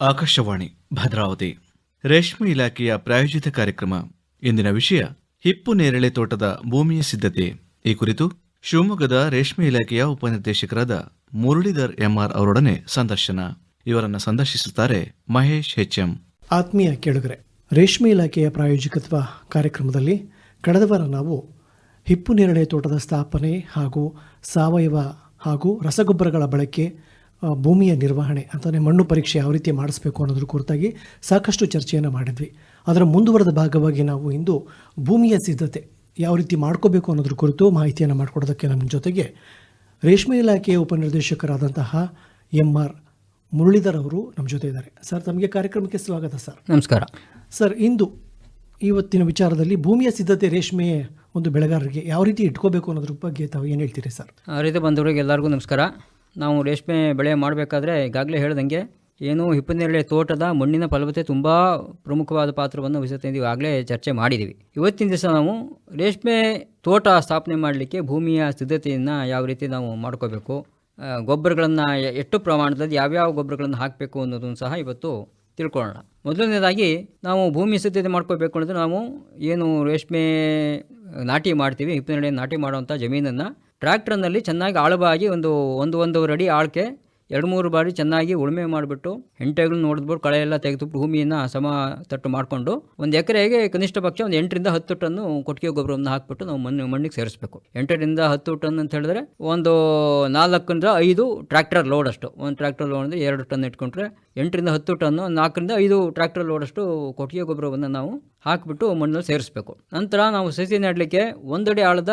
ಆಕಾಶವಾಣಿ, ಭದ್ರಾವತಿ. ರೇಷ್ಮೆ ಇಲಾಖೆಯ ಪ್ರಾಯೋಜಿತ ಕಾರ್ಯಕ್ರಮ. ಇಂದಿನ ವಿಷಯ, ಹಿಪ್ಪು ನೇರಳೆ ತೋಟದ ಭೂಮಿಯ ಸಿದ್ಧತೆ. ಈ ಕುರಿತು ಶಿವಮೊಗ್ಗದ ರೇಷ್ಮೆ ಇಲಾಖೆಯ ಉಪನಿರ್ದೇಶಕರಾದ ಮುರಳೀಧರ್ ಎಂಆರ್ ಅವರೊಡನೆ ಸಂದರ್ಶನ. ಇವರನ್ನು ಸಂದರ್ಶಿಸುತ್ತಾರೆ ಮಹೇಶ್ ಎಚ್ಎಂ ಆತ್ಮೀಯ ಕೇಳುಗರೆ, ರೇಷ್ಮೆ ಇಲಾಖೆಯ ಪ್ರಾಯೋಜಕತ್ವ ಕಾರ್ಯಕ್ರಮದಲ್ಲಿ ಕಳೆದ ವಾರ ನಾವು ಹಿಪ್ಪು ನೇರಳೆ ತೋಟದ ಸ್ಥಾಪನೆ ಹಾಗೂ ಸಾವಯವ ಹಾಗೂ ರಸಗೊಬ್ಬರಗಳ ಬಳಕೆ ಭೂಮಿಯ ನಿರ್ವಹಣೆ ಅಂತಲೇ ಮಣ್ಣು ಪರೀಕ್ಷೆ ಯಾವ ರೀತಿ ಮಾಡಿಸ್ಬೇಕು ಅನ್ನೋದ್ರ ಕುರಿತಾಗಿ ಸಾಕಷ್ಟು ಚರ್ಚೆಯನ್ನು ಮಾಡಿದ್ವಿ. ಅದರ ಮುಂದುವರೆದ ಭಾಗವಾಗಿ ನಾವು ಇಂದು ಭೂಮಿಯ ಸಿದ್ಧತೆ ಯಾವ ರೀತಿ ಮಾಡ್ಕೋಬೇಕು ಅನ್ನೋದ್ರ ಕುರಿತು ಮಾಹಿತಿಯನ್ನು ಮಾಡಿಕೊಡೋದಕ್ಕೆ ನಮ್ಮ ಜೊತೆಗೆ ರೇಷ್ಮೆ ಇಲಾಖೆಯ ಉಪನಿರ್ದೇಶಕರಾದಂತಹ ಎಂ ಆರ್ ಮುರಳೀಧರ್ ಅವರು ನಮ್ಮ ಜೊತೆ ಇದ್ದಾರೆ. ಸರ್ ತಮಗೆ ಕಾರ್ಯಕ್ರಮಕ್ಕೆ ಸ್ವಾಗತ ಸರ್. ನಮಸ್ಕಾರ. ಸರ್ ಇಂದು ಇವತ್ತಿನ ವಿಚಾರದಲ್ಲಿ ಭೂಮಿಯ ಸಿದ್ಧತೆ ರೇಷ್ಮೆ ಒಂದು ಬೆಳೆಗಾರರಿಗೆ ಯಾವ ರೀತಿ ಇಟ್ಕೋಬೇಕು ಅನ್ನೋದ್ರ ಬಗ್ಗೆ ತಾವು ಏನು ಹೇಳ್ತೀರಿ ಸರ್? ರೈತ ಬಂಧುಗಳಿಗೆ ಎಲ್ಲರಿಗೂ ನಮಸ್ಕಾರ. ನಾವು ರೇಷ್ಮೆ ಬೆಳೆ ಮಾಡಬೇಕಾದ್ರೆ ಈಗಾಗಲೇ ಹೇಳ್ದಂಗೆ ಏನು ಹಿಪ್ಪನೇರಳೆ ತೋಟದ ಮಣ್ಣಿನ ಫಲವತ್ತೆ ತುಂಬ ಪ್ರಮುಖವಾದ ಪಾತ್ರವನ್ನು ವಹಿಸುತ್ತೆ ಎಂದು ಈಗಾಗಲೇ ಚರ್ಚೆ ಮಾಡಿದ್ದೀವಿ ಇವತ್ತಿನ ದಿವಸ ನಾವು ರೇಷ್ಮೆ ತೋಟ ಸ್ಥಾಪನೆ ಮಾಡಲಿಕ್ಕೆ ಭೂಮಿಯ ಸಿದ್ಧತೆಯನ್ನು ಯಾವ ರೀತಿ ನಾವು ಮಾಡ್ಕೋಬೇಕು ಗೊಬ್ಬರಗಳನ್ನು ಎಷ್ಟು ಪ್ರಮಾಣದಲ್ಲಿ ಯಾವ್ಯಾವ ಗೊಬ್ಬರಗಳನ್ನು ಹಾಕಬೇಕು ಅನ್ನೋದನ್ನು ಸಹ ಇವತ್ತು ತಿಳ್ಕೊಳ್ಳೋಣ. ಮೊದಲನೇದಾಗಿ ನಾವು ಭೂಮಿ ಸಿದ್ಧತೆ ಮಾಡ್ಕೋಬೇಕು ಅಂದರೆ ನಾವು ಏನು ರೇಷ್ಮೆ ನಾಟಿ ಮಾಡ್ತೀವಿ, ಹಿಪ್ಪನೇರಳೆ ನಾಟಿ ಮಾಡುವಂಥ ಜಮೀನನ್ನು ಟ್ರ್ಯಾಕ್ಟರ್ನಲ್ಲಿ ಚೆನ್ನಾಗಿ ಆಳವಾಗಿ ಒಂದು ಒಂದು ಒಂದೂವರೆ ಅಡಿ ಆಳ್ಕೆ, ಎರಡು ಮೂರು ಬಾರಿ ಚೆನ್ನಾಗಿ ಉಳುಮೆ ಮಾಡಿಬಿಟ್ಟು ಹೆಂಟೆಗಳನ್ನ ನೋಡಿದ್ಬಿಟ್ಟು ಕಳೆ ಎಲ್ಲ ತೆಗೆದು ಭೂಮಿಯನ್ನು ಸಮ ತಟ್ಟು ಮಾಡಿಕೊಂಡು ಒಂದು ಎಕರೆಗೆ ಕನಿಷ್ಠ ಪಕ್ಷ ಒಂದು ಎಂಟರಿಂದ ಹತ್ತು ಟನ್ನು ಕೊಟ್ಟಿಗೆ ಗೊಬ್ಬರವನ್ನು ಹಾಕಿಬಿಟ್ಟು ನಾವು ಮಣ್ಣು, ಮಣ್ಣಿಗೆ ಸೇರಿಸಬೇಕು. ಎಂಟರಿಂದ ಹತ್ತು ಟನ್ ಅಂತ ಹೇಳಿದ್ರೆ ಒಂದು ನಾಲ್ಕರಿಂದ ಐದು ಟ್ರ್ಯಾಕ್ಟರ್ ಲೋಡ್ ಅಷ್ಟು. ಒಂದು ಟ್ರ್ಯಾಕ್ಟರ್ ಲೋಡ್ ಅಂದರೆ ಎರಡು ಟನ್ ಇಟ್ಕೊಂಡ್ರೆ ಎಂಟರಿಂದ ಹತ್ತು ಟನ್ನು, ನಾಲ್ಕರಿಂದ ಐದು ಟ್ರ್ಯಾಕ್ಟರ್ ಲೋಡಷ್ಟು ಕೊಟ್ಟಿಗೆ ಗೊಬ್ಬರವನ್ನು ನಾವು ಹಾಕಿಬಿಟ್ಟು ಮಣ್ಣಲ್ಲಿ ಸೇರಿಸಬೇಕು. ನಂತರ ನಾವು ಸಸಿ ನೆಡಲಿಕ್ಕೆ ಒಂದಡಿ ಆಳದ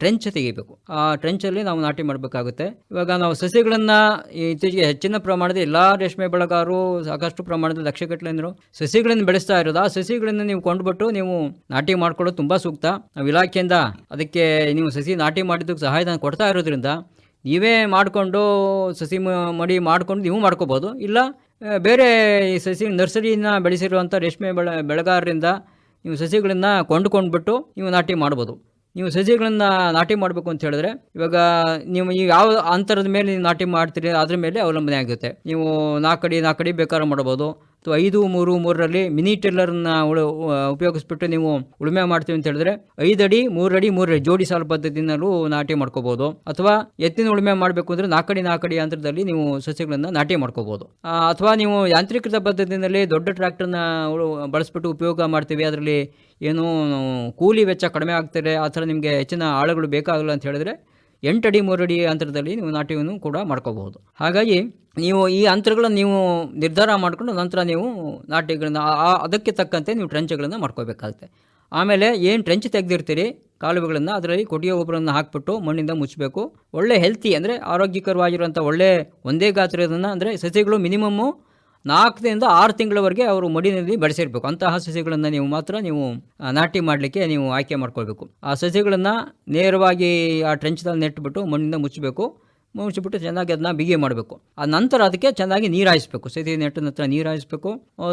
ಟ್ರೆಂಚ್ ತೆಗಿಬೇಕು. ಆ ಟ್ರೆಂಚಲ್ಲಿ ನಾವು ನಾಟಿ ಮಾಡಬೇಕಾಗುತ್ತೆ. ಇವಾಗ ನಾವು ಸಸಿಗಳನ್ನು ಇತ್ತೀಚೆಗೆ ಹೆಚ್ಚಿನ ಪ್ರಮಾಣದ ಎಲ್ಲ ರೇಷ್ಮೆ ಬೆಳೆಗಾರರು ಸಾಕಷ್ಟು ಪ್ರಮಾಣದ ಲಕ್ಷಗಟ್ಟಲೆ ಅಂದರು ಸಸಿಗಳನ್ನು ಬೆಳೆಸ್ತಾ ಇರೋದು. ಆ ಸಸಿಗಳನ್ನು ನೀವು ಕೊಂಡುಬಿಟ್ಟು ನೀವು ನಾಟಿ ಮಾಡ್ಕೊಳ್ಳೋದು ತುಂಬ ಸೂಕ್ತ. ನಾವು ಇಲಾಖೆಯಿಂದ ಅದಕ್ಕೆ ನೀವು ಸಸಿ ನಾಟಿ ಮಾಡಿದ್ದಕ್ಕೆ ಸಹಾಯಧನ ಕೊಡ್ತಾ ಇರೋದ್ರಿಂದ ನೀವೇ ಮಾಡಿಕೊಂಡು ಸಸಿ ಮಡಿ ಮಾಡಿಕೊಂಡು ನೀವು ಮಾಡ್ಕೋಬೋದು. ಇಲ್ಲ ಬೇರೆ ಈ ಸಸಿ ನರ್ಸರಿನ ಬೆಳೆಸಿರುವಂಥ ರೇಷ್ಮೆ ಬೆಳೆ, ಬೆಳೆಗಾರರಿಂದ ನೀವು ಸಸಿಗಳನ್ನು ಕೊಂಡುಕೊಂಡ್ಬಿಟ್ಟು ನೀವು ನಾಟಿ ಮಾಡ್ಬೋದು. ನೀವು ಸಸಿಗಳನ್ನು ನಾಟಿ ಮಾಡಬೇಕು ಅಂತ ಹೇಳಿದ್ರೆ ಇವಾಗ ನೀವು ಈಗ ಯಾವ ಅಂತರದ ಮೇಲೆ ನೀವು ನಾಟಿ ಮಾಡ್ತೀರಿ ಅದ್ರ ಮೇಲೆ ಅವಲಂಬನೆ ಆಗುತ್ತೆ. ನೀವು ನಾಲ್ಕು ಅಡಿ ನಾಲ್ಕು ಅಡಿ ಬೇಕಾದ್ರೆ ಮಾಡ್ಬೋದು. ಅಥವಾ ಐದು, ಮೂರು, ಮೂರರಲ್ಲಿ ಮಿನಿ ಟೆಲ್ಲರ್ನ ಉಳು ಉಪಯೋಗಿಸ್ಬಿಟ್ಟು ನೀವು ಉಳುಮೆ ಮಾಡ್ತೀವಿ ಅಂತ ಹೇಳಿದ್ರೆ ಐದಡಿ, ಮೂರಡಿ ಮೂರಡಿ ಜೋಡಿ ಸಾಲು ಪದ್ಧತಿನಲ್ಲೂ ನಾಟಿ ಮಾಡ್ಕೋಬಹುದು ಅಥವಾ ಎತ್ತಿನ ಉಳುಮೆ ಮಾಡಬೇಕು ಅಂದ್ರೆ ನಾಲ್ಕಡಿ ನಾಲ್ಕಡಿ ಅಂತರದಲ್ಲಿ ನೀವು ಸಸ್ಯಗಳನ್ನು ನಾಟಿ ಮಾಡ್ಕೋಬಹುದು ಅಥವಾ ನೀವು ಯಾಂತ್ರೀಕೃತ ಪದ್ಧತಿನಲ್ಲಿ ದೊಡ್ಡ ಟ್ರ್ಯಾಕ್ಟರ್ನ ಬಳಸ್ಬಿಟ್ಟು ಉಪಯೋಗ ಮಾಡ್ತೀವಿ. ಅದರಲ್ಲಿ ಏನು ಕೂಲಿ ವೆಚ್ಚ ಕಡಿಮೆ ಆಗ್ತಾರೆ ಆ ಥರ ನಿಮಗೆ ಹೆಚ್ಚಿನ ಆಳುಗಳು ಬೇಕಾಗಲ್ಲ ಅಂತ ಹೇಳಿದ್ರೆ ಎಂಟಡಿ ಮೂರಡಿ ಅಂತರದಲ್ಲಿ ನೀವು ನಾಟ್ಯವನ್ನು ಕೂಡ ಮಾಡ್ಕೋಬಹುದು. ಹಾಗಾಗಿ ನೀವು ಈ ಅಂತರಗಳನ್ನು ನೀವು ನಿರ್ಧಾರ ಮಾಡಿಕೊಂಡು ನಂತರ ನೀವು ನಾಟ್ಯಗಳನ್ನು ಅದಕ್ಕೆ ತಕ್ಕಂತೆ ನೀವು ಟ್ರೆಂಚ್ಗಳನ್ನು ಮಾಡ್ಕೋಬೇಕಾಗುತ್ತೆ. ಆಮೇಲೆ ಏನು ಟ್ರೆಂಚ್ ತೆಗೆದಿರ್ತೀರಿ, ಕಾಲುವೆಗಳನ್ನು ಅದರಲ್ಲಿ ಕೊಟ್ಟಿಗೆ ಗೊಬ್ಬರವನ್ನು ಹಾಕ್ಬಿಟ್ಟು ಮಣ್ಣಿಂದ ಮುಚ್ಚಬೇಕು ಒಳ್ಳೆ ಹೆಲ್ತಿ ಅಂದರೆ ಆರೋಗ್ಯಕರವಾಗಿರುವಂಥ ಒಳ್ಳೆ ಒಂದೇ ಗಾತ್ರದನ್ನು ಅಂದರೆ ಸಸಿಗಳು ಮಿನಿಮಮ್ಮು ನಾಲ್ಕರಿಂದ ಆರು ತಿಂಗಳವರೆಗೆ ಅವರು ಮಡಿನಲ್ಲಿ ಬೆಳೆಸಿರ್ಬೇಕು ಅಂತಹ ಸಸಿಗಳನ್ನು ನೀವು ಮಾತ್ರ ನೀವು ನಾಟಿ ಮಾಡಲಿಕ್ಕೆ ನೀವು ಆಯ್ಕೆ ಮಾಡ್ಕೊಳ್ಬೇಕು. ಆ ಸಸಿಗಳನ್ನು ನೇರವಾಗಿ ಆ ಟ್ರೆಂಚ್ದಲ್ಲಿ ನೆಟ್ಬಿಟ್ಟು ಮಣ್ಣಿಂದ ಮುಚ್ಚಬೇಕು ಮುಚ್ಚಿಬಿಟ್ಟು ಚೆನ್ನಾಗಿ ಅದನ್ನ ಬಿಗಿ ಮಾಡಬೇಕು. ಆ ನಂತರ ಅದಕ್ಕೆ ಚೆನ್ನಾಗಿ ನೀರು ಹಾಯಿಸ್ಬೇಕು ಸಸಿ ನೆಟ್ಟು ನಂತರ ನೀರು ಹಾಯಿಸ್ಬೇಕು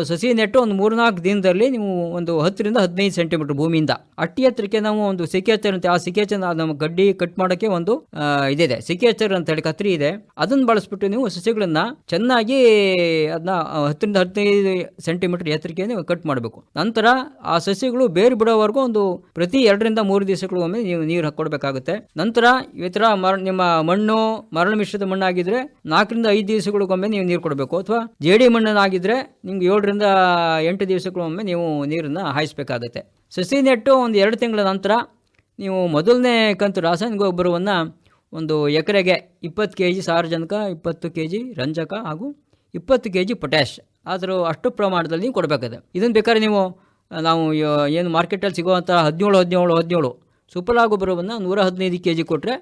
ಸಸಿ ನೆಟ್ಟು ಒಂದು ಮೂರ್ನಾಲ್ಕು ದಿನದಲ್ಲಿ ನೀವು ಒಂದು ಹತ್ತರಿಂದ ಹದಿನೈದು ಸೆಂಟಿಮೀಟರ್ ಭೂಮಿಯಿಂದ. ಅಟ್ಟಿ ಹತ್ತಿರಕ್ಕೆ ನಾವು ಒಂದು ಸಿಕೇಚರ್ ಅಂತ, ಆ ಸಿಕೇಚರ್ ನಮ್ಮ ಗಡ್ಡಿ ಕಟ್ ಮಾಡೋಕ್ಕೆ ಒಂದು ಇದಿದೆ. ಸಿಕೇಚರ್ ಅಂತ ಹೇಳಿ ಕತ್ರಿ ಇದೆ. ಅದನ್ನು ಬಳಸ್ಬಿಟ್ಟು ನೀವು ಸಸಿಗಳನ್ನು ಚೆನ್ನಾಗಿ ಅದನ್ನ ಹತ್ತರಿಂದ ಹದಿನೈದು ಸೆಂಟಿಮೀಟರ್ ಎತ್ತರಕ್ಕೆ ನೀವು ಕಟ್ ಮಾಡಬೇಕು. ನಂತರ ಆ ಸಸಿಗಳು ಬೇರು ಬಿಡೋವರೆಗೂ ಒಂದು ಪ್ರತಿ ಎರಡರಿಂದ ಮೂರು ದಿವಸಗಳಿಗೊಮ್ಮೆ ನೀವು ನೀರು ಹಾಕೊಡ್ಬೇಕಾಗುತ್ತೆ ನಂತರ ಈ ಥರ ಮರ, ನಿಮ್ಮ ಮಣ್ಣು ಮರಳು ಮಿಶ್ರಿತ ಮಣ್ಣಾಗಿದ್ರೆ ನಾಲ್ಕರಿಂದ ಐದು ದಿವಸಗಳಿಗೊಮ್ಮೆ ನೀವು ನೀರು ಕೊಡಬೇಕು. ಅಥವಾ ಜೇಡಿ ಮಣ್ಣನಾಗಿದ್ರೆ ನಿಮ್ಗೆ ಏಳರಿಂದ ಎಂಟು ದಿವಸಗಳೊಮ್ಮೆ ನೀವು ನೀರನ್ನು ಹಾಯಿಸಬೇಕಾಗುತ್ತೆ. ಸಸಿ ನೆಟ್ಟು ಒಂದು ಎರಡು ತಿಂಗಳ ನಂತರ ನೀವು ಮೊದಲನೇ ಕಂತು ರಾಸಾಯನಿಕ ಗೊಬ್ಬರವನ್ನು ಒಂದು ಎಕರೆಗೆ ಇಪ್ಪತ್ತು ಕೆ ಜಿ ಸಾರಜನಕ, ಇಪ್ಪತ್ತು ಕೆ ಜಿ ರಂಜಕ ಹಾಗೂ ಇಪ್ಪತ್ತು ಕೆ ಜಿ ಪೊಟ್ಯಾಶ್ ಆದರೂ ಅಷ್ಟು ಪ್ರಮಾಣದಲ್ಲಿ ನೀವು ಕೊಡಬೇಕಾದ ಇದನ್ನು ಬೇಕಾದ್ರೆ ನೀವು ನಾವು ಏನು ಮಾರ್ಕೆಟಲ್ಲಿ ಸಿಗುವಂಥ ಹದಿನೇಳು ಹದಿನೇಳು ಹದಿನೇಳು ಸುಫಲ ಗೊಬ್ಬರವನ್ನು ನೂರ ಹದಿನೈದು ಕೆ ಜಿ ಕೊಟ್ಟರೆ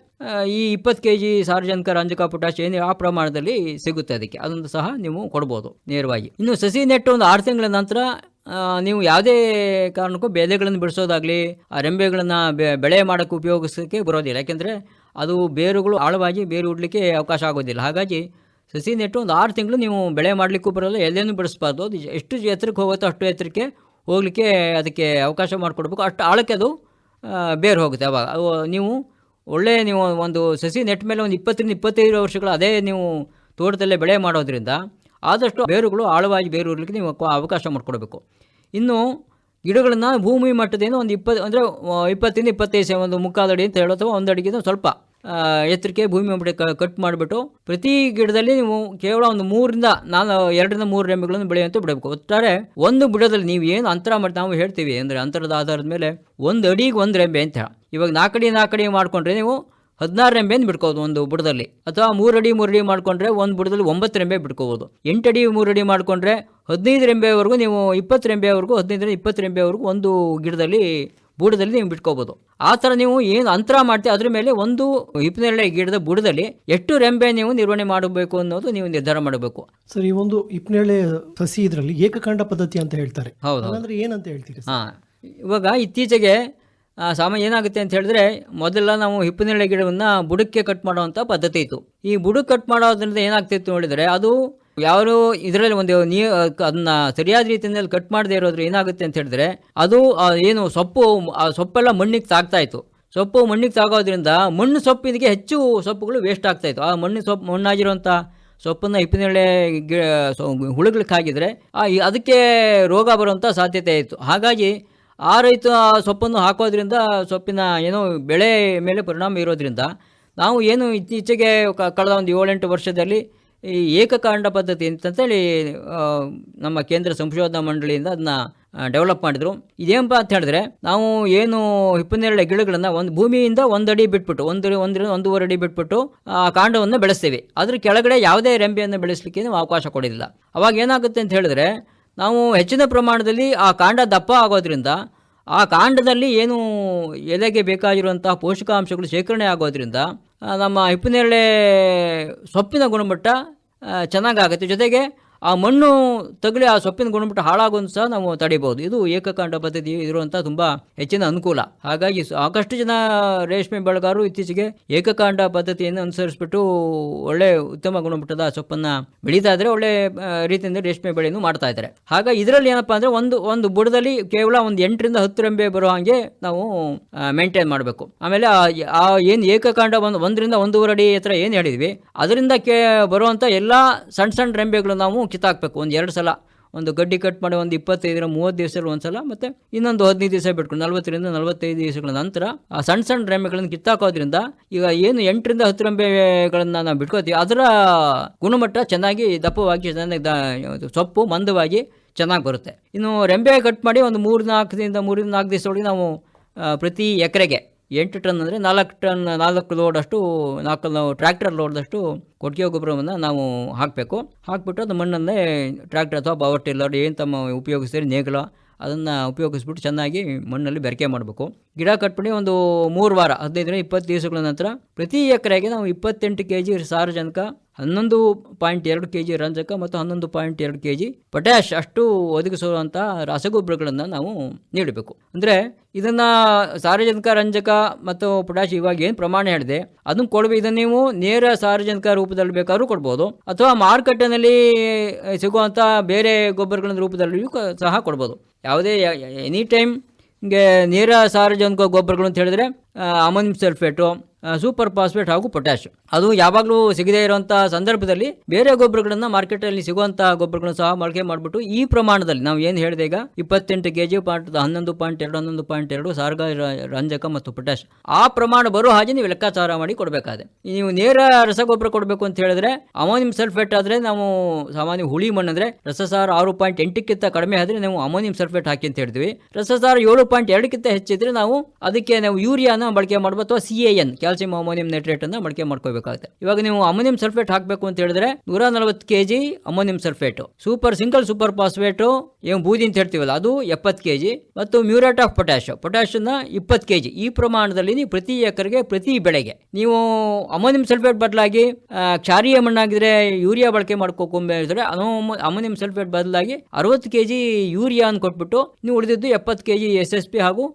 ಈ ಇಪ್ಪತ್ತು ಕೆ ಜಿ ಸಾರ್ವಜನಿಕ ರಂಜಕ ಪೊಟ್ಯಾಶ್ ಏನು ಆ ಪ್ರಮಾಣದಲ್ಲಿ ಸಿಗುತ್ತೆ ಅದಕ್ಕೆ. ಅದನ್ನು ಸಹ ನೀವು ಕೊಡ್ಬೋದು ನೇರವಾಗಿ. ಇನ್ನು ಸಸಿ ನೆಟ್ಟು ಒಂದು ಆರು ತಿಂಗಳ ನಂತರ ನೀವು ಯಾವುದೇ ಕಾರಣಕ್ಕೂ ಬೆಳೆಗಳನ್ನು ಬಿಡಿಸೋದಾಗಲಿ, ಆ ರೆಂಬೆಗಳನ್ನು ಬೆಳೆ ಮಾಡೋಕ್ಕೆ ಉಪಯೋಗಿಸೋಕ್ಕೆ ಬರೋದಿಲ್ಲ. ಯಾಕೆಂದರೆ ಅದು ಬೇರುಗಳು ಆಳವಾಗಿ ಬೇರು ಉಡ್ಲಿಕ್ಕೆ ಅವಕಾಶ ಆಗೋದಿಲ್ಲ. ಹಾಗಾಗಿ ಸಸಿ ನೆಟ್ಟು ಒಂದು ಆರು ತಿಂಗಳು ನೀವು ಬೆಳೆ ಮಾಡಲಿಕ್ಕೂ ಬರೋಲ್ಲ ಎಲ್ಲೇನು ಬಿಡಿಸ್ಬಾರ್ದು. ಎಷ್ಟು ಎತ್ತರಕ್ಕೆ ಹೋಗುತ್ತೋ ಅಷ್ಟು ಎತ್ತರಕ್ಕೆ ಹೋಗಲಿಕ್ಕೆ ಅದಕ್ಕೆ ಅವಕಾಶ ಮಾಡಿಕೊಡ್ಬೇಕು. ಅಷ್ಟು ಆಳಕ್ಕೆ ಅದು ಬೇರು ಹೋಗುತ್ತೆ ಅವಾಗ. ಅವು ನೀವು ಒಳ್ಳೆಯ ನೀವು ಒಂದು ಸಸಿ ನೆಟ್ಟ ಮೇಲೆ ಒಂದು ಇಪ್ಪತ್ತರಿಂದ ಇಪ್ಪತ್ತೈದು ವರ್ಷಗಳು ಅದೇ ನೀವು ತೋಟದಲ್ಲೇ ಬೆಳೆ ಮಾಡೋದ್ರಿಂದ ಆದಷ್ಟು ಬೇರುಗಳು ಆಳವಾಗಿ ಬೇರೂರ್ಲಿಕ್ಕೆ ನೀವು ಅವ- ಅವಕಾಶ ಮಾಡಿಕೊಡ್ಬೇಕು. ಇನ್ನು ಗಿಡಗಳನ್ನು ಭೂಮಿ ಮಟ್ಟದಿಂದ ಒಂದು ಇಪ್ಪತ್ತು, ಅಂದರೆ ಇಪ್ಪತ್ತರಿಂದ ಇಪ್ಪತ್ತೈದು ಒಂದು ಮುಕ್ಕಾಲು ಅಡಿ ಅಂತ ಹೇಳೋ ಅಥವಾ ಒಂದು ಅಡಿಗಿಂತ ಸ್ವಲ್ಪ ಎತ್ತರಕ್ಕೆ ಭೂಮಿ ಮಟ್ಟ ಕಟ್ ಮಾಡಿಬಿಟ್ಟು ಪ್ರತಿ ಗಿಡದಲ್ಲಿ ನೀವು ಕೇವಲ ಒಂದು ಮೂರಿಂದ ನಾನು ಎರಡರಿಂದ ಮೂರು ರೆಂಬೆಗಳನ್ನು ಬೆಳೆಯುವಂತೆ ಬಿಡಬೇಕು. ಒಟ್ಟಾರೆ ಒಂದು ಬುಡದಲ್ಲಿ ನೀವು ಏನು ಅಂತರ ಮಾಡಿ ನಾವು ಹೇಳ್ತೀವಿ. ಅಂದರೆ ಅಂತರದ ಆಧಾರದ ಮೇಲೆ ಒಂದು ಅಡಿಗೆ ಒಂದು ರೆಂಬೆ ಅಂತ ಇವಾಗ ನಾಲ್ಕಡಿ ನಾಲ್ಕಡಿ ಮಾಡಿಕೊಂಡ್ರೆ ನೀವು ಹದಿನಾರು ಎಂಬೆಂದು ಬಿಡ್ಕೋದು ಒಂದು ಬುಡದಲ್ಲಿ. ಅಥವಾ ಮೂರಡಿ ಮೂರಡಿ ಮಾಡ್ಕೊಂಡ್ರೆ ಒಂದು ಬುಡದಲ್ಲಿ ಒಂಬತ್ತು ರೆಂಬೆ ಬಿಟ್ಕೋಬೋದು ಎಂಟಡಿ ಮೂರಡಿ ಮಾಡ್ಕೊಂಡ್ರೆ ಹದಿನೈದು ರೆಂಬೆವರೆಗೂ ನೀವು ಇಪ್ಪತ್ತು ರೆಂಬೆವರೆಗೂ, ಹದಿನೈದರಿಂದ ಇಪ್ಪತ್ತು ರೆಂಬೆವರೆಗೂ ಒಂದು ಗಿಡದಲ್ಲಿ ಬುಡದಲ್ಲಿ ನೀವು ಬಿಟ್ಕೋಬಹುದು ಆ ಥರ ನೀವು ಏನು ಅಂತರ ಮಾಡ್ತೀವಿ ಅದ್ರ ಮೇಲೆ ಒಂದು ಹಿಪ್ಪನೇರಳೆ ಗಿಡದ ಬುಡದಲ್ಲಿ ಎಷ್ಟು ರೆಂಬೆ ನೀವು ನಿರ್ವಹಣೆ ಮಾಡಬೇಕು ಅನ್ನೋದು ನೀವು ನಿರ್ಧಾರ ಮಾಡಬೇಕು. ಸರ್ ಈ ಒಂದು ಹಿಪ್ಪನೇರಳೆ ಸಸಿ ಇದರಲ್ಲಿ ಏಕಕಾಂಡ ಪದ್ಧತಿ ಅಂತ ಹೇಳ್ತಾರೆ. ಹೌದು ಅಂದ್ರೆ ಏನಂತ ಹೇಳ್ತೀರಿ ಹಾ ಇವಾಗ ಇತ್ತೀಚೆಗೆ ಸಾಮಾನ್ಯ ಏನಾಗುತ್ತೆ ಅಂತ ಹೇಳಿದ್ರೆ ಮೊದಲೆಲ್ಲ ನಾವು ಹಿಪ್ಪನೇರಳೆ ಗಿಡವನ್ನು ಬುಡಕ್ಕೆ ಕಟ್ ಮಾಡುವಂಥ ಪದ್ಧತಿ ಇತ್ತು. ಈ ಬುಡಕ್ಕೆ ಕಟ್ ಮಾಡೋದ್ರಿಂದ ಏನಾಗ್ತಿತ್ತು ನೋಡಿದರೆ ಅದು ಯಾರು ಇದರಲ್ಲಿ ಒಂದು ನೀ ಅದನ್ನ ಸರಿಯಾದ ರೀತಿಯಲ್ಲಿ ಕಟ್ ಮಾಡದೇ ಇರೋದ್ರ ಏನಾಗುತ್ತೆ ಅಂತ ಹೇಳಿದ್ರೆ, ಅದು ಏನು ಸೊಪ್ಪು, ಆ, ಸೊಪ್ಪೆಲ್ಲ ಮಣ್ಣಿಗೆ ತಾಗ್ತಾ ಇತ್ತು. ಸೊಪ್ಪು ಮಣ್ಣಿಗೆ ತಾಗೋದ್ರಿಂದ ಮಣ್ಣು ಸೊಪ್ಪಿಗೆ ಹೆಚ್ಚು ಸೊಪ್ಪುಗಳು ವೇಸ್ಟ್ ಆಗ್ತಾ ಇತ್ತು. ಆ ಮಣ್ಣು ಸೊಪ್ಪು ಮಣ್ಣಾಗಿರುವಂಥ ಸೊಪ್ಪನ್ನು ಹಿಪ್ಪಿನಳ್ಳೆ ಗಿ ಆ ಅದಕ್ಕೆ ರೋಗ ಬರುವಂಥ ಸಾಧ್ಯತೆ ಇತ್ತು. ಹಾಗಾಗಿ ಆ ರೈತ ಆ ಸೊಪ್ಪನ್ನು ಹಾಕೋದ್ರಿಂದ ಸೊಪ್ಪಿನ ಏನೋ ಬೆಳೆ ಮೇಲೆ ಪರಿಣಾಮ ಇರೋದ್ರಿಂದ ನಾವು ಏನು ಇತ್ತೀಚೆಗೆ ಕಳೆದ ಒಂದು ಏಳೆಂಟು ವರ್ಷದಲ್ಲಿ ಈ ಏಕಕಾಂಡ ಪದ್ಧತಿ ಅಂತಂತೇಳಿ ನಮ್ಮ ಕೇಂದ್ರ ಸಂಶೋಧನಾ ಮಂಡಳಿಯಿಂದ ಅದನ್ನ ಡೆವಲಪ್ ಮಾಡಿದ್ರು. ಇದೇನಪ್ಪ ಅಂತ ಹೇಳಿದ್ರೆ, ನಾವು ಏನು ಹಿಪ್ಪನ್ನೆರಳೆ ಗಿಡಗಳನ್ನು ಒಂದು ಭೂಮಿಯಿಂದ ಒಂದಡಿ ಬಿಟ್ಬಿಟ್ಟು, ಒಂದು ಒಂದರಿಂದ ಒಂದೂವರೆ ಅಡಿ ಬಿಟ್ಬಿಟ್ಟು, ಆ, ಕಾಂಡವನ್ನು ಬೆಳೆಸ್ತೇವೆ. ಅದ್ರ ಕೆಳಗಡೆ ಯಾವುದೇ ರೆಂಬೆಯನ್ನು ಬೆಳೆಸಲಿಕ್ಕೆ ನಾವು ಅವಕಾಶ ಕೊಡೋದಿಲ್ಲ ಅವಾಗ ಏನಾಗುತ್ತೆ ಅಂತ ಹೇಳಿದ್ರೆ, ನಾವು ಹೆಚ್ಚಿನ ಪ್ರಮಾಣದಲ್ಲಿ ಆ ಕಾಂಡ ದಪ್ಪ ಆಗೋದ್ರಿಂದ, ಆ ಕಾಂಡದಲ್ಲಿ ಏನು ಎಲೆಗೆ ಬೇಕಾಗಿರುವಂತಹ ಪೋಷಕಾಂಶಗಳು ಶೇಖರಣೆ ಆಗೋದ್ರಿಂದ ನಮ್ಮ ಹಿಪ್ಪನೇರಳೆ ಸೊಪ್ಪಿನ ಗುಣಮಟ್ಟ ಚೆನ್ನಾಗಾಗುತ್ತೆ. ಜೊತೆಗೆ ಆ ಮಣ್ಣು ತಗಲಿ ಆ ಸೊಪ್ಪಿನ ಗುಣಮಟ್ಟ ಹಾಳಾಗೋದು ಸಹ ನಾವು ತಡಿಬೋದು ಇದು ಏಕಕಾಂಡ ಪದ್ಧತಿ ಇರುವಂಥ ತುಂಬ ಹೆಚ್ಚಿನ ಅನುಕೂಲ. ಹಾಗಾಗಿ ಸಾಕಷ್ಟು ಜನ ರೇಷ್ಮೆ ಬೆಳೆಗಾರರು ಇತ್ತೀಚೆಗೆ ಏಕಕಾಂಡ ಪದ್ಧತಿಯನ್ನು ಅನುಸರಿಸ್ಬಿಟ್ಟು ಒಳ್ಳೆ ಉತ್ತಮ ಗುಣಮಟ್ಟದ ಸೊಪ್ಪನ್ನು ಬೆಳೀತಾ ಇದ್ರೆ ಒಳ್ಳೆ ರೀತಿಯಿಂದ ರೇಷ್ಮೆ ಬೆಳೆಯನ್ನು ಮಾಡ್ತಾ ಇದ್ದಾರೆ. ಹಾಗಾಗಿ ಇದರಲ್ಲಿ ಏನಪ್ಪ ಅಂದರೆ ಒಂದು ಒಂದು ಬುಡದಲ್ಲಿ ಕೇವಲ ಒಂದು ಎಂಟರಿಂದ ಹತ್ತು ರೆಂಬೆ ಬರೋ ಹಾಗೆ ನಾವು ಮೇಂಟೈನ್ ಮಾಡಬೇಕು. ಆಮೇಲೆ ಆ- ಏನು ಏಕಕಾಂಡ ಒಂದು, ಒಂದರಿಂದ ಒಂದೂವರೆ ಅಡಿ ಹತ್ರ ಏನು ಹೇಳಿದ್ವಿ. ಅದರಿಂದ ಕೇ ಬರುವಂಥ ಎಲ್ಲ ಸಣ್ಣ ಸಣ್ಣ ರೆಂಬೆಗಳು ನಾವು ಕಿತ್ತಾಕ್ಬೇಕು. ಒಂದು ಎರಡು ಸಲ. ಒಂದು ಗಡ್ಡಿ ಕಟ್ ಮಾಡಿ ಒಂದು ಇಪ್ಪತ್ತೈದರ ಮೂವತ್ತು ದಿವಸದಲ್ಲಿ ಒಂದು ಸಲ, ಮತ್ತು ಇನ್ನೊಂದು ಹದಿನೈದು ದಿವಸ ಬಿಟ್ಕೊಂಡು ನಲ್ವತ್ತರಿಂದ ನಲವತ್ತೈದು ದಿವಸಗಳ ನಂತರ ಆ ಸಣ್ಣ ಸಣ್ಣ ರೆಂಬೆಗಳನ್ನು ಕಿತ್ತಾಕೋದ್ರಿಂದ ಈಗ ಏನು ಎಂಟರಿಂದ ಹತ್ತು ರೆಂಬೆಗಳನ್ನು ನಾವು ಬಿಟ್ಕೋತೀವಿ ಅದರ ಗುಣಮಟ್ಟ ಚೆನ್ನಾಗಿ ದಪ್ಪವಾಗಿ ಚೆನ್ನಾಗಿ ಸೊಪ್ಪು ಮಂದವಾಗಿ ಚೆನ್ನಾಗಿ ಬರುತ್ತೆ. ಇನ್ನು ರೆಂಬೆ ಕಟ್ ಮಾಡಿ ಒಂದು ಮೂರು ನಾಲ್ಕರಿಂದ ಮೂರಿಂದ ನಾಲ್ಕು ದಿವಸದೊಳಗೆ ನಾವು ಪ್ರತಿ ಎಕರೆಗೆ ಎಂಟು ಟನ್ ಅಂದರೆ ನಾಲ್ಕು ಟನ್, ನಾಲ್ಕು ಲೋಡಷ್ಟು, ನಾಲ್ಕು ಟ್ರ್ಯಾಕ್ಟರ್ ಲೋಡ್ದಷ್ಟು ಕೊಟ್ಟಿಗೆ ಗೊಬ್ಬರವನ್ನು ನಾವು ಹಾಕಬೇಕು. ಹಾಕಿಬಿಟ್ಟು ಅದು ಮಣ್ಣನ್ನೇ ಟ್ರ್ಯಾಕ್ಟರ್ ಅಥವಾ ಪವರ್ ಟಿಲ್ಲರ್ ಏನು ತಮ್ಮ ಉಪಯೋಗಿಸ್ತೀರಿ, ನೇಗಿಲ ಅದನ್ನು ಉಪಯೋಗಿಸ್ಬಿಟ್ಟು ಚೆನ್ನಾಗಿ ಮಣ್ಣಲ್ಲಿ ಬೆರಕೆ ಮಾಡಬೇಕು. ಗಿಡ ಕಟ್ಬಿಟ್ಟು ಒಂದು ಮೂರು ವಾರ ಹದಿನೈದರಿಂದ ಇಪ್ಪತ್ತು ದಿವಸಗಳ ನಂತರ ಪ್ರತಿ ಎಕರೆಗೆ ನಾವು ಇಪ್ಪತ್ತೆಂಟು ಕೆ ಜಿ ಸಾರಜನಕ ಹನ್ನೊಂದು ಪಾಯಿಂಟ್ ಎರಡು ಕೆ ಜಿ ರಂಜಕ ಮತ್ತು ಹನ್ನೊಂದು ಪಾಯಿಂಟ್ ಎರಡು ಕೆ ಜಿ ಪೊಟ್ಯಾಶ್ ಅಷ್ಟು ಒದಗಿಸುವಂಥ ರಸಗೊಬ್ಬರಗಳನ್ನು ನಾವು ನೀಡಬೇಕು. ಅಂದರೆ ಇದನ್ನು ಸಾರಜನಕ ರಂಜಕ ಮತ್ತು ಪೊಟ್ಯಾಶ್ ಇವಾಗ ಏನು ಪ್ರಮಾಣ ಹೇಳಿದೆ, ಅದನ್ನು ಕೊಡಬೇಕು ಇದನ್ನು ನೀವು ನೇರ ಸಾರಜನಕ ರೂಪದಲ್ಲಿ ಬೇಕಾದ್ರೂ ಕೊಡ್ಬೋದು. ಅಥವಾ ಮಾರುಕಟ್ಟೆಯಲ್ಲಿ ಸಿಗುವಂಥ ಬೇರೆ ಗೊಬ್ಬರಗಳ ರೂಪದಲ್ಲಿಯೂ ಸಹ ಕೊಡ್ಬೋದು. ಯಾವುದೇ ಎನಿ ಟೈಮ್ ಹಿಂಗೆ ನೀರ ಸಾರ್ವಜನಿಕ ಗೊಬ್ಬರಗಳು ಅಂತ ಹೇಳಿದ್ರೆ ಅಮೋನಿಯಂ ಸಲ್ಫೇಟು ಸೂಪರ್ ಫಾಸ್ಫೇಟ್ ಹಾಗೂ ಪೊಟ್ಯಾಶ್ ಅದು ಯಾವಾಗಲೂ ಸಿಗದೇ ಇರುವಂಥ ಸಂದರ್ಭದಲ್ಲಿ ಬೇರೆ ಗೊಬ್ಬರಗಳನ್ನು ಮಾರ್ಕೆಟಲ್ಲಿ ಸಿಗುವಂಥ ಗೊಬ್ಬರಗಳನ್ನು ಸಹ ಬಳಕೆ ಮಾಡಿಬಿಟ್ಟು ಈ ಪ್ರಮಾಣದಲ್ಲಿ ನಾವು ಏನು ಹೇಳಿದೆ ಈಗ? ಇಪ್ಪತ್ತೆಂಟು ಕೆ ಜಿ ಪಾಯಿಂಟ್ ಹನ್ನೊಂದು ಪಾಯಿಂಟ್ ಎರಡು, ಹನ್ನೊಂದು ಪಾಯಿಂಟ್ ಎರಡು ಸಾರ್ಗ ರಂಜಕ ಮತ್ತು ಪೊಟ್ಯಾಶ್ ಆ ಪ್ರಮಾಣ ಬರೋ ಹಾಗೆ ನೀವು ಲೆಕ್ಕಾಚಾರ ಮಾಡಿ ಕೊಡಬೇಕಾದೆ. ನೀವು ನೇರ ರಸಗೊಬ್ಬರ ಕೊಡಬೇಕು ಅಂತ ಹೇಳಿದ್ರೆ ಅಮೋನಿಯಂ ಸಲ್ಫೇಟ್ ಆದರೆ ನಾವು ಸಾಮಾನ್ಯ ಹುಳಿ ಮಣ್ಣಂದ್ರೆ ರಸಸಾರ ಆರು ಪಾಯಿಂಟ್ ಎಂಟಕ್ಕಿಂತ ಕಡಿಮೆ ಆದರೆ ನಾವು ಅಮೋನಿಯಂ ಸಲ್ಫೇಟ್ ಹಾಕಿ ಅಂತ ಹೇಳ್ತೀವಿ ರಸಸಾರ ಏಳು ಪಾಯಿಂಟ್ ಎರಡಕ್ಕಿಂತ ಹೆಚ್ಚಿದ್ರೆ ನಾವು ಅದಕ್ಕೆ ನಾವು ಯೂರಿಯಾನ ಬಳಕೆ ಮಾಡ್ಬೋದು ಅಥವಾ C A N calcium ammonium nitrate ಅನ್ನು ಬಳಕೆ ಮಾಡ್ಕೋಬೇಕಾಗುತ್ತೆ ಇವಾಗ ನೀವು ಅಮೋನಿಯಂ ಸಲ್ಫೇಟ್ ಹಾಕಬೇಕು ಅಂತ ಹೇಳಿದ್ರೆ ನೂರ ನಲವತ್ತು K G ammonium sulphate super single super phosphate ಏನು ಬೂದಿ ಅಂತ ಹೇಳ್ತೀವಲ್ಲ, ಅದು ಎಪ್ಪತ್ತು ಕೆ ಜಿ ಮತ್ತು ಮ್ಯೂರೇಟ್ ಆಫ್ ಪೊಟ್ಯಾಶ್ ಪೊಟ್ಯಾಶನ್ನ ಇಪ್ಪತ್ತು ಕೆ ಜಿ ಈ ಪ್ರಮಾಣದಲ್ಲಿ ನೀವು ಪ್ರತಿ ಎಕರೆಗೆ, ಪ್ರತಿ ಬೆಳೆಗೆ ನೀವು ಅಮೋನಿಯಂ ಸಲ್ಫೇಟ್ ಬದಲಾಗಿ ಕ್ಷಾರಿಯ ಮಣ್ಣಾಗಿದ್ರೆ ಯೂರಿಯಾ ಬಳಕೆ ಮಾಡ್ಕೋಕೊಂಬಿದ್ರೆ ಅಮೋನಿಯಂ ಸಲ್ಫೇಟ್ ಬದಲಾಗಿ ಅರವತ್ತು ಕೆ ಜಿ ಯೂರಿಯಾನ್ ಕೊಟ್ಬಿಟ್ಟು ನೀವು ಉಳಿದಿದ್ದು ಎಪ್ಪತ್ತು K G S S P ಹಾಗೂ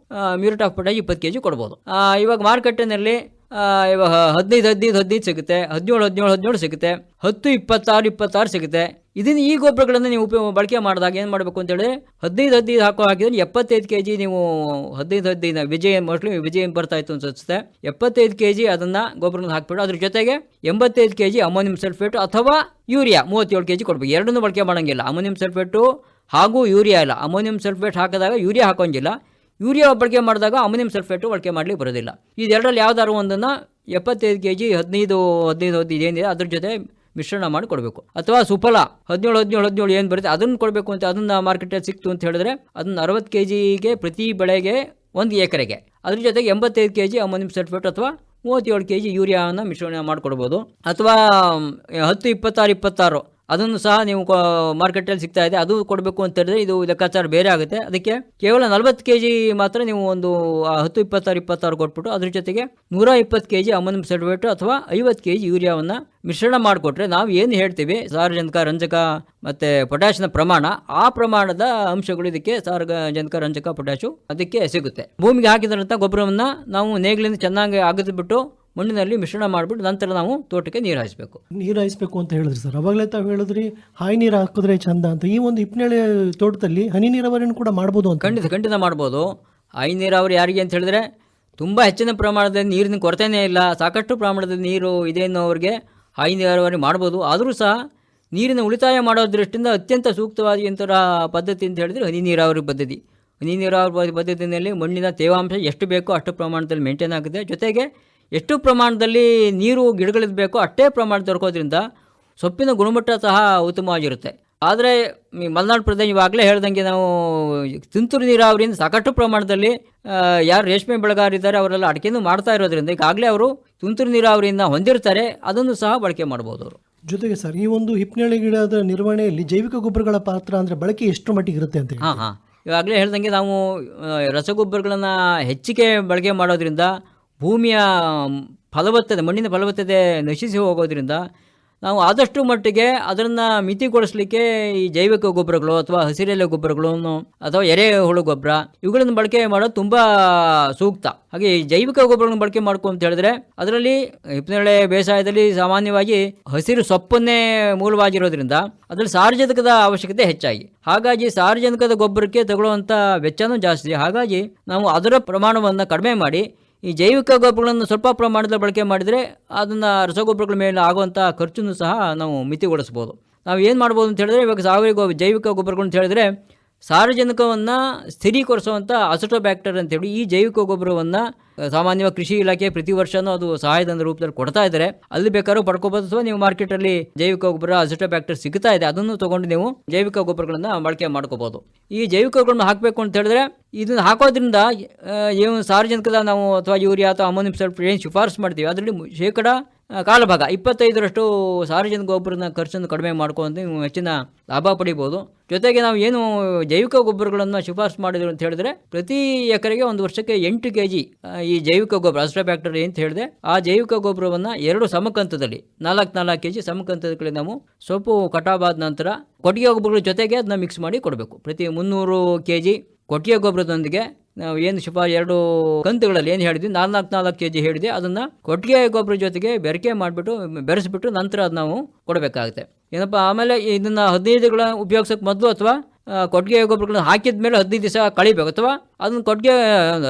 ಮ್ಯೂರೇಟ್ ಆಫ್ ಪೊಟ್ಯಾಶ್ ಇಪ್ಪತ್ತು ಕೆ ಜಿ ಕೊಡ್ಬೋದು ಇವಾಗ ಮಾರುಕಟ್ಟೆನಲ್ಲಿ ಇವಾಗ ಹದಿನೈದು ಹದಿನೈದು ಹದಿನೈದು ಸಿಗುತ್ತೆ. ಹದಿನೇಳು ಹದಿನೇಳು ಹದಿನೇಳು ಸಿಗುತ್ತೆ. ಹತ್ತು, ಇಪ್ಪತ್ತಾರು ಇಪ್ಪತ್ತಾರು ಸಿಗುತ್ತೆ. ಇದನ್ನು ಈ ಗೊಬ್ಬರಗಳನ್ನು ನೀವು ಉಪಯೋಗ ಬಳಕೆ ಮಾಡಿದಾಗ ಏನು ಮಾಡಬೇಕು ಅಂತೇಳಿ ಹದಿನೈದು ಹದಿನೈದು ಹಾಕೋ ಹಾಕಿದ್ರೆ ಎಪ್ಪತ್ತೈದು ಕೆ ಜಿ ನೀವು ಹದಿನೈದು ಹದಿನೈದು ವಿಜಯ ಮೋಸ್ಟ್ಲಿ ವಿಜಯ ಬರ್ತಾ ಇತ್ತು ಅನ್ಸುತ್ತೆ. ಎಪ್ಪತ್ತೈದು ಕೆ ಜಿ ಅದನ್ನು ಗೊಬ್ಬರನ ಹಾಕ್ಬಿಟ್ಟು ಅದ್ರ ಜೊತೆಗೆ ಎಂಬತ್ತೈದು ಕೆ ಜಿ ಅಮೋನಿಯಂ ಸಲ್ಫೇಟ್ ಅಥವಾ ಯೂರಿಯಾ ಮೂವತ್ತೇಳು ಕೆ ಜಿ ಕೊಡಬೇಕು. ಎರಡನ್ನೂ ಬಳಕೆ ಮಾಡೋಂಗಿಲ್ಲ. ಅಮೋನಿಯಂ ಸಲ್ಫೇಟು ಹಾಗೂ ಯೂರಿಯಾ ಇಲ್ಲ. ಅಮೋನಿಯಂ ಸಲ್ಫೇಟ್ ಹಾಕಿದಾಗ ಯೂರಿಯಾ ಹಾಕೋಂಗಿಲ್ಲ. ಯೂರಿಯಾ ಬಳಕೆ ಮಾಡಿದಾಗ ಅಮೋನಿಯಂ ಸಲ್ಫೇಟು ಬಳಕೆ ಮಾಡಲಿಕ್ಕೆ ಬರೋದಿಲ್ಲ. ಇದೆರಡರಲ್ಲಿ ಯಾವ್ದಾದ್ರು ಒಂದನ್ನು ಎಪ್ಪತ್ತೈದು ಕೆ ಜಿ ಹದಿನೈದು ಹದಿನೈದು ಹದಿನೈದು ಏನಿದೆ, ಅದ್ರ ಜೊತೆ ಮಿಶ್ರಣ ಮಾಡಿ ಕೊಡಬೇಕು. ಅಥವಾ ಸುಫಲ, ಹದಿನೇಳು ಹದಿನೇಳು ಹದಿನೇಳು ಏನು ಬರುತ್ತೆ, ಅದನ್ನು ಕೊಡಬೇಕು ಅಂತ, ಅದನ್ನು ಮಾರ್ಕೆಟಲ್ಲಿ ಸಿಕ್ತು ಅಂತ ಹೇಳಿದ್ರೆ ಅದನ್ನು ಅರವತ್ತು ಕೆ ಜಿಗೆ ಪ್ರತಿ ಬೆಳೆಗೆ ಒಂದು ಎಕರೆಗೆ. ಅದ್ರ ಜೊತೆಗೆ ಎಂಬತ್ತೈದು ಕೆ ಜಿ ಅಮೋನಿಯಂ ಸಲ್ಫೇಟ್ ಅಥವಾ ಮೂವತ್ತೇಳು ಕೆ ಜಿ ಯೂರಿಯಾವನ್ನು ಮಿಶ್ರಣ ಮಾಡಿಕೊಡ್ಬೋದು ಅಥವಾ, ಹತ್ತು, ಇಪ್ಪತ್ತಾರು ಇಪ್ಪತ್ತಾರು ಅದನ್ನು ಸಹ ನೀವು ಮಾರ್ಕೆಟಲ್ಲಿ ಸಿಗ್ತಾ ಇದೆ. ಅದು ಕೊಡಬೇಕು ಅಂತ ಹೇಳಿದ್ರೆ ಇದು ಲೆಕ್ಕಾಚಾರ ಬೇರೆ ಆಗುತ್ತೆ. ಅದಕ್ಕೆ ಕೇವಲ ನಲವತ್ತು ಕೆ ಜಿ ಮಾತ್ರ ನೀವು ಒಂದು ಹತ್ತು, ಇಪ್ಪತ್ತಾರು ಇಪ್ಪತ್ತಾರು ಕೊಟ್ಬಿಟ್ಟು ಅದ್ರ ಜೊತೆಗೆ ನೂರ ಇಪ್ಪತ್ತು ಕೆ ಜಿ ಅಮೋನಿಯಂ ಸಲ್ಫೇಟ್ ಅಥವಾ ಐವತ್ತು ಕೆ ಜಿ ಯೂರಿಯಾವನ್ನು ಮಿಶ್ರಣ ಮಾಡಿಕೊಟ್ರೆ ನಾವು ಏನು ಹೇಳ್ತೀವಿ? ಸಾರಜನಕ, ರಂಜಕ ಮತ್ತು ಪೊಟ್ಯಾಶ್ನ ಪ್ರಮಾಣ. ಆ ಪ್ರಮಾಣದ ಅಂಶಗಳು ಇದಕ್ಕೆ ಸಾರಜನಕ, ರಂಜಕ, ಪೊಟ್ಯಾಶು ಅದಕ್ಕೆ ಸಿಗುತ್ತೆ. ಭೂಮಿಗೆ ಹಾಕಿದಂಥ ಗೊಬ್ಬರವನ್ನು ನಾವು ನೇಗಿಲಿಂದ ಚೆನ್ನಾಗಿ ಅಗದ್ಬಿಟ್ಟು ಮಣ್ಣಿನಲ್ಲಿ ಮಿಶ್ರಣ ಮಾಡಿಬಿಟ್ಟು ನಂತರ ನಾವು ತೋಟಕ್ಕೆ ನೀರು ಹಾಯಿಸಬೇಕು. ನೀರು ಹಾಯಿಸಬೇಕು ಅಂತ ಹೇಳಿದ್ರಿ ಸರ್. ಅವಾಗಲೇ ತಾವು ಹೇಳಿದ್ರಿ ಹಾಯಿ ನೀರು ಹಾಕಿದ್ರೆ ಚಂದ ಅಂತ. ಈ ಒಂದು ಹಿಪ್ನೇಳೆ ತೋಟದಲ್ಲಿ ಹನಿ ನೀರಾವರಿಯನ್ನು ಕೂಡ ಮಾಡ್ಬೋದು ಅಂತ. ಖಂಡಿತ ಖಂಡಿತ ಮಾಡ್ಬೋದು. ಹಾಯಿ ನೀರಾವರಿ ಯಾರಿಗೆ ಅಂತ ಹೇಳಿದ್ರೆ ತುಂಬ ಹೆಚ್ಚಿನ ಪ್ರಮಾಣದಲ್ಲಿ ನೀರಿನ ಕೊರತೆಯೇ ಇಲ್ಲ. ಸಾಕಷ್ಟು ಪ್ರಮಾಣದ ನೀರು ಇದೆ ಅನ್ನೋರಿಗೆ ಹಾಯಿ ನೀರಾವರಿ ಮಾಡ್ಬೋದು. ಆದರೂ ಸಹ ನೀರಿನ ಉಳಿತಾಯ ಮಾಡೋ ದೃಷ್ಟಿಯಿಂದ ಅತ್ಯಂತ ಸೂಕ್ತವಾದಂಥ ಪದ್ಧತಿ ಅಂತ ಹೇಳಿದ್ರೆ ಹನಿ ನೀರಾವರಿ ಪದ್ಧತಿ. ಹನಿ ನೀರಾವರಿ ಪದ್ಧತಿಯಲ್ಲಿ ಮಣ್ಣಿನ ತೇವಾಂಶ ಎಷ್ಟು ಬೇಕೋ ಅಷ್ಟು ಪ್ರಮಾಣದಲ್ಲಿ ಮೇಂಟೈನ್ ಆಗುತ್ತೆ. ಜೊತೆಗೆ ಎಷ್ಟು ಪ್ರಮಾಣದಲ್ಲಿ ನೀರು ಗಿಡಗಳಿಗೆ ಬೇಕೋ ಅಷ್ಟೇ ಪ್ರಮಾಣ ದೊರಕೋದ್ರಿಂದ ಸೊಪ್ಪಿನ ಗುಣಮಟ್ಟ ಸಹ ಉತ್ತಮವಾಗಿರುತ್ತೆ. ಆದರೆ ಈ ಮಲೆನಾಡು ಪ್ರದೇಶ ಇವಾಗಲೇ ಹೇಳ್ದಂಗೆ ನಾವು ತುಂತುರು ನೀರಾವರಿಯಿಂದ ಸಾಕಷ್ಟು ಪ್ರಮಾಣದಲ್ಲಿ ಯಾರು ರೇಷ್ಮೆ ಬೆಳೆಗಾರಿದ್ದಾರೆ ಅವರೆಲ್ಲ ಅಡಿಕೆನೂ ಮಾಡ್ತಾ ಇರೋದ್ರಿಂದ ಈಗಾಗಲೇ ಅವರು ತುಂತುರು ನೀರಾವರಿಯನ್ನು ಹೊಂದಿರ್ತಾರೆ ಅದನ್ನು ಸಹ ಬಳಕೆ ಮಾಡ್ಬೋದು ಅವರು. ಜೊತೆಗೆ ಸರ್ ಈ ಒಂದು ಹಿಪ್ಪನೇಳೆ ಗಿಡದ ನಿರ್ವಹಣೆಯಲ್ಲಿ ಜೈವಿಕ ಗೊಬ್ಬರಗಳ ಪಾತ್ರ ಅಂದರೆ ಬಳಕೆ ಎಷ್ಟು ಮಟ್ಟಿಗೆ ಇರುತ್ತೆ ಅಂತ ಹಾಂ ಹಾಂ. ಇವಾಗಲೇ ಹೇಳ್ದಂಗೆ ನಾವು ರಸಗೊಬ್ಬರಗಳನ್ನು ಹೆಚ್ಚಿಗೆ ಬಳಕೆ ಮಾಡೋದ್ರಿಂದ ಭೂಮಿಯ ಫಲವತ್ತತೆ, ಮಣ್ಣಿನ ಫಲವತ್ತತೆ ನಶಿಸಿ ಹೋಗೋದ್ರಿಂದ ನಾವು ಆದಷ್ಟು ಮಟ್ಟಿಗೆ ಅದನ್ನು ಮಿತಿಗೊಳಿಸಲಿಕ್ಕೆ ಈ ಜೈವಿಕ ಗೊಬ್ಬರಗಳು ಅಥವಾ ಹಸಿರೆಲೆ ಗೊಬ್ಬರಗಳನ್ನು ಅಥವಾ ಎರೆಹುಳು ಗೊಬ್ಬರ ಇವುಗಳನ್ನು ಬಳಕೆ ಮಾಡೋದು ತುಂಬ ಸೂಕ್ತ. ಹಾಗೆ ಈ ಜೈವಿಕ ಗೊಬ್ಬರಗಳನ್ನು ಬಳಕೆ ಮಾಡ್ಕೊ ಅಂತ ಹೇಳಿದ್ರೆ ಅದರಲ್ಲಿ ಹಿಪ್ಪನಳೆ ಬೇಸಾಯದಲ್ಲಿ ಸಾಮಾನ್ಯವಾಗಿ ಹಸಿರು ಸೊಪ್ಪನ್ನೇ ಮೂಲವಾಗಿರೋದ್ರಿಂದ ಅದರಲ್ಲಿ ಸಾರ್ವಜನಿಕದ ಅವಶ್ಯಕತೆ ಹೆಚ್ಚಾಗಿ. ಹಾಗಾಗಿ ಸಾರ್ವಜನಿಕದ ಗೊಬ್ಬರಕ್ಕೆ ತಗೊಳ್ಳುವಂಥ ವೆಚ್ಚನೂ ಜಾಸ್ತಿ. ಹಾಗಾಗಿ ನಾವು ಅದರ ಪ್ರಮಾಣವನ್ನು ಕಡಿಮೆ ಮಾಡಿ ಈ ಜೈವಿಕ ಗೊಬ್ಬರಗಳನ್ನು ಸ್ವಲ್ಪ ಪ್ರಮಾಣದಲ್ಲಿ ಬಳಕೆ ಮಾಡಿದರೆ ಅದನ್ನು ರಸಗೊಬ್ಬರಗಳ ಮೇಲೆ ಆಗುವಂಥ ಖರ್ಚನ್ನು ಸಹ ನಾವು ಮಿತಿಗೊಳಿಸ್ಬೋದು ನಾವು ಏನು ಮಾಡ್ಬೋದು ಅಂತ ಹೇಳಿದ್ರೆ ಇವಾಗ ಸಾವಯವ ಜೈವಿಕ ಗೊಬ್ಬರಗಳು ಅಂತ ಹೇಳಿದ್ರೆ ಸಾರಜನಕವನ್ನು ಸ್ಥಿರೀಕರಿಸುವಂಥ ಅಸಟೋಬ್ಯಾಕ್ಟರ್ ಅಂತೇಳಿ ಈ ಜೈವಿಕ ಗೊಬ್ಬರವನ್ನು ಸಾಮಾನ್ಯವಾಗಿ ಕೃಷಿ ಇಲಾಖೆ ಪ್ರತಿ ವರ್ಷನೂ ಅದು ಸಹಾಯಧನದ ರೂಪದಲ್ಲಿ ಕೊಡ್ತಾ ಇದ್ದಾರೆ ಅಲ್ಲಿ ಬೇಕಾದ್ರೂ ಪಡ್ಕೋಬೋದು ಅಥವಾ ನೀವು ಮಾರ್ಕೆಟಲ್ಲಿ ಜೈವಿಕ ಗೊಬ್ಬರ, ಅಸಟೋಬ್ಯಾಕ್ಟರ್ ಸಿಗ್ತಾ ಇದೆ. ಅದನ್ನು ತೊಗೊಂಡು ನೀವು ಜೈವಿಕ ಗೊಬ್ಬರಗಳನ್ನು ಬಳಕೆ ಮಾಡ್ಕೋಬೋದು. ಈ ಜೈವಿಕ ಗೊಬ್ಬರಗಳನ್ನು ಹಾಕಬೇಕು ಅಂತ ಹೇಳಿದ್ರೆ ಇದನ್ನು ಹಾಕೋದ್ರಿಂದ ಏನು ಸಾರ್ವಜನಿಕದ ನಾವು ಅಥವಾ ಯೂರಿಯಾ ಅಥವಾ ಅಮೋನಿಯಂ ಸಲ್ಫೇಟ್ ಏನು ಶಿಫಾರಸು ಮಾಡ್ತೀವಿ. ಅದರಲ್ಲಿ ಶೇಕಡ ಕಾಲಭಾಗ. ಇಪ್ಪತ್ತೈದರಷ್ಟು ಸಾರ್ವಜನಿಕ ಗೊಬ್ಬರದ ಖರ್ಚನ್ನು ಕಡಿಮೆ ಮಾಡ್ಕೊಂಡು ನೀವು ಹೆಚ್ಚಿನ ಲಾಭ ಪಡಿಬೋದು. ಜೊತೆಗೆ ನಾವು ಏನು ಜೈವಿಕ ಗೊಬ್ಬರಗಳನ್ನು ಶಿಫಾರಸು ಮಾಡಿದ್ರು ಅಂತ ಹೇಳಿದ್ರೆ ಪ್ರತಿ ಎಕರೆಗೆ ಒಂದು ವರ್ಷಕ್ಕೆ ಎಂಟು ಕೆ ಜಿ ಈ ಜೈವಿಕ ಗೊಬ್ಬರ ಅಸ್ಟ್ರಾಬ್ಯಾಕ್ಟರಿ ಅಂತ ಹೇಳಿದೆ, ಆ ಜೈವಿಕ ಗೊಬ್ಬರವನ್ನು ಎರಡು ಸಮಕಂತದಲ್ಲಿ, ನಾಲ್ಕು ನಾಲ್ಕು ಕೆ ಜಿ ಸಮಕಂತದಲ್ಲಿ ನಾವು ಸೊಪ್ಪು ಕಟಾವಾದ ನಂತರ ಕೊಟ್ಟಿಗೆ ಗೊಬ್ಬರಗಳ ಜೊತೆಗೆ ಅದನ್ನ ಮಿಕ್ಸ್ ಮಾಡಿ ಕೊಡಬೇಕು. ಪ್ರತಿ ಮುನ್ನೂರು ಕೆ ಜಿ ಕೊಟ್ಟಿಗೆ ಗೊಬ್ಬರದೊಂದಿಗೆ ಏನು ಶುಭ ಎರಡು ಕಂತುಗಳಲ್ಲಿ ಏನು ಹೇಳಿದ್ವಿ? ನಾಲ್ಕು ನಾಲ್ಕು ಕೆ ಜಿ ಹೇಳಿದೆ. ಅದನ್ನು ಕೊಟ್ಟಿಗೆ ಗೊಬ್ಬರ ಜೊತೆಗೆ ಬೆರಕೆ ಮಾಡಿಬಿಟ್ಟು, ಬೆರೆಸಿಬಿಟ್ಟು ನಂತರ ಅದು ನಾವು ಕೊಡಬೇಕಾಗುತ್ತೆ. ಏನಪ್ಪ, ಆಮೇಲೆ ಇದನ್ನು ಹದಿನೈದುಗಳ ಉಪಯೋಗಿಸೋಕೆ ಮೊದಲು ಅಥವಾ ಕೊಟ್ಟಿಗೆ ಗೊಬ್ಬರಗಳನ್ನ ಹಾಕಿದ ಮೇಲೆ ಹದಿನೈದು ದಿವಸ ಕಳಿಬೇಕು. ಅಥವಾ ಅದನ್ನು ಕೊಟ್ಟಿಗೆ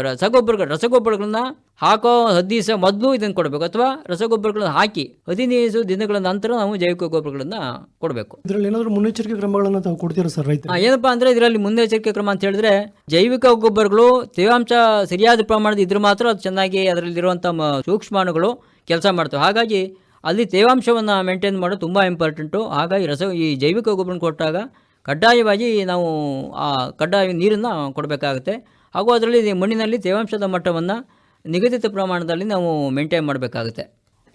ರಸಗೊಬ್ಬರ ರಸಗೊಬ್ಬರಗಳನ್ನ ಹಾಕೋ ಹದಿನೈದು ದಿವಸ ಮೊದಲು ಇದನ್ನು ಕೊಡಬೇಕು. ಅಥವಾ ರಸಗೊಬ್ಬರಗಳನ್ನ ಹಾಕಿ ಹದಿನೈದು ದಿನಗಳ ನಂತರ ನಾವು ಜೈವಿಕ ಗೊಬ್ಬರಗಳನ್ನು ಕೊಡಬೇಕು. ಇದರಲ್ಲಿ ಏನಾದರೂ ಮುನ್ನೆಚ್ಚರಿಕೆ ಕ್ರಮಗಳನ್ನು ತಾವು ಕೊಡ್ತೀರಾ ಸರ್ ರೈತ ಏನಪ್ಪ ಅಂದರೆ ಇದರಲ್ಲಿ ಮುನ್ನೆಚ್ಚರಿಕೆ ಕ್ರಮ ಅಂತ ಹೇಳಿದ್ರೆ ಜೈವಿಕ ಗೊಬ್ಬರಗಳು ತೇವಾಂಶ ಸರಿಯಾದ ಪ್ರಮಾಣದ ಇದ್ರೆ ಮಾತ್ರ ಅದು ಚೆನ್ನಾಗಿ ಅದರಲ್ಲಿರುವಂಥ ಸೂಕ್ಷ್ಮಾಣುಗಳು ಕೆಲಸ ಮಾಡ್ತವೆ. ಹಾಗಾಗಿ ಅಲ್ಲಿ ತೇವಾಂಶವನ್ನು ಮೇಂಟೈನ್ ಮಾಡೋದು ತುಂಬ ಇಂಪಾರ್ಟೆಂಟು ಹಾಗಾಗಿ ರಸ ಈ ಜೈವಿಕ ಗೊಬ್ಬರನ ಕೊಟ್ಟಾಗ ಕಡ್ಡಾಯವಾಗಿ ನಾವು ಆ ಕಡ್ಡಾಯ ನೀರನ್ನು ಕೊಡಬೇಕಾಗುತ್ತೆ. ಹಾಗೂ ಅದರಲ್ಲಿ ಮಣ್ಣಿನಲ್ಲಿ ತೇವಾಂಶದ ಮಟ್ಟವನ್ನು ನಿಗದಿತ ಪ್ರಮಾಣದಲ್ಲಿ ನಾವು ಮೇಂಟೈನ್ ಮಾಡಬೇಕಾಗುತ್ತೆ.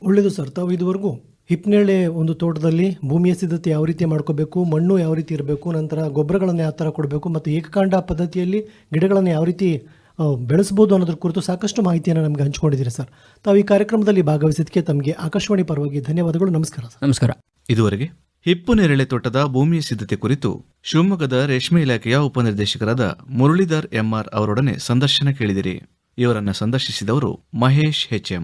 ಒಳ್ಳೆಯದು ಸರ್. ತಾವು ಇದುವರೆಗೂ ಹಿಪ್ನೇಳೆ ಒಂದು ತೋಟದಲ್ಲಿ ಭೂಮಿಯ ಸಿದ್ಧತೆ ಯಾವ ರೀತಿ ಮಾಡ್ಕೋಬೇಕು ಮಣ್ಣು ಯಾವ ರೀತಿ ಇರಬೇಕು ನಂತರ ಗೊಬ್ಬರಗಳನ್ನು ಯಾವ ಥರ ಕೊಡಬೇಕು ಮತ್ತು ಏಕಕಾಂಡ ಪದ್ಧತಿಯಲ್ಲಿ ಗಿಡಗಳನ್ನು ಯಾವ ರೀತಿ ಬೆಳೆಸ್ಬೋದು ಅನ್ನೋದ್ರ ಕುರಿತು ಸಾಕಷ್ಟು ಮಾಹಿತಿಯನ್ನು ನಮಗೆ ಹಂಚ್ಕೊಂಡಿದ್ದೀರಿ ಸರ್. ತಾವು ಈ ಕಾರ್ಯಕ್ರಮದಲ್ಲಿ ಭಾಗವಹಿಸಿದ್ದಕ್ಕೆ ತಮಗೆ ಆಕಾಶವಾಣಿ ಪರವಾಗಿ ಧನ್ಯವಾದಗಳು. ನಮಸ್ಕಾರ ಸರ್. ನಮಸ್ಕಾರ. ಇದುವರೆಗೆ ಹಿಪ್ಪು ನೆರಳೆ ತೋಟದ ಭೂಮಿಯ ಸಿದ್ಧತೆ ಕುರಿತು ಶಿವಮೊಗ್ಗದ ರೇಷ್ಮೆ ಇಲಾಖೆಯ ಉಪನಿರ್ದೇಶಕರಾದ ಮುರಳೀಧರ್ ಎಂಆರ್ ಅವರೊಡನೆ ಸಂದರ್ಶನ ಕೇಳಿದಿರಿ. ಇವರನ್ನು ಸಂದರ್ಶಿಸಿದವರು ಮಹೇಶ್ ಎಚ್ಎಂ